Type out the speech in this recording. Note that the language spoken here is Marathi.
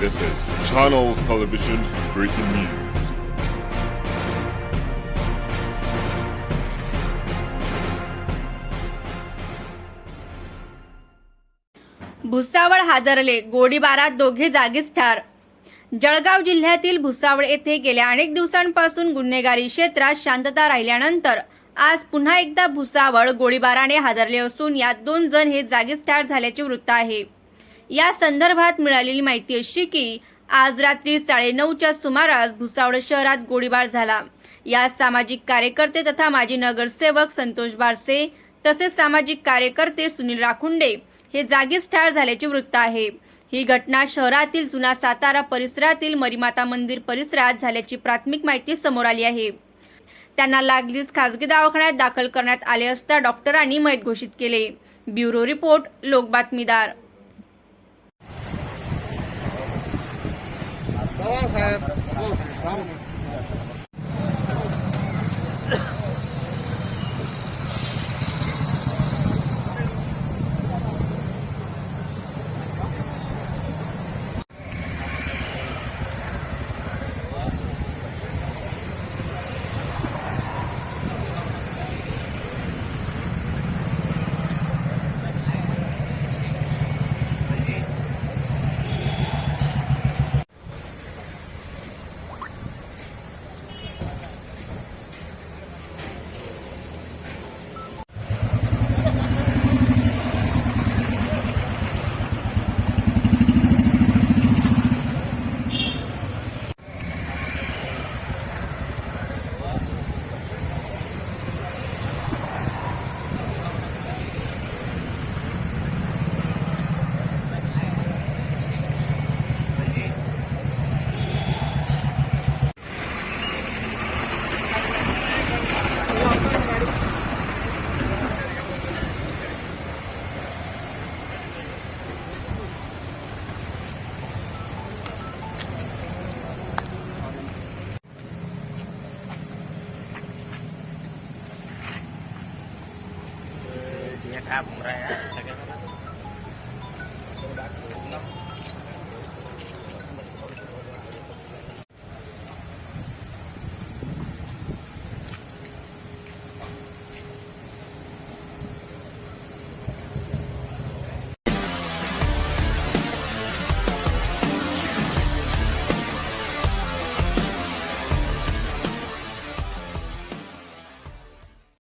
This is Channels Television's breaking news. Bhusawal हादरले गोळीबारात दोघे जागीच ठार जळगाव जिल्ह्यातील भुसावळ येथे गेल्या अनेक दिवसांपासून गुन्हेगारी क्षेत्रात शांतता राहिल्यानंतर आज पुन्हा एकदा भुसावळ गोळीबाराने हादरले असून यात दोन जण हे जागीच ठार झाल्याचे वृत्त आहे या संदर्भात मिळालेली माहिती अशी की आज रात्री साडेनऊच्या सुमारास भुसावळ शहरात गोळीबार झाला. यात सामाजिक कार्यकर्ते तथा माजी नगरसेवक संतोष बारसे तसेच सामाजिक कार्यकर्ते सुनील राखुंडे हे जागीच ठार झाल्याचे वृत्त आहे. ही घटना शहरातील जुना सातारा परिसरातील मरीमाता मंदिर परिसरात झाल्याची प्राथमिक माहिती समोर आली आहे. त्यांना लागलीच खासगी दवाखान्यात दाखल करण्यात आले असता डॉक्टरांनी मैत घोषित केले. Bureau report 刚刚才不够十三 kamret.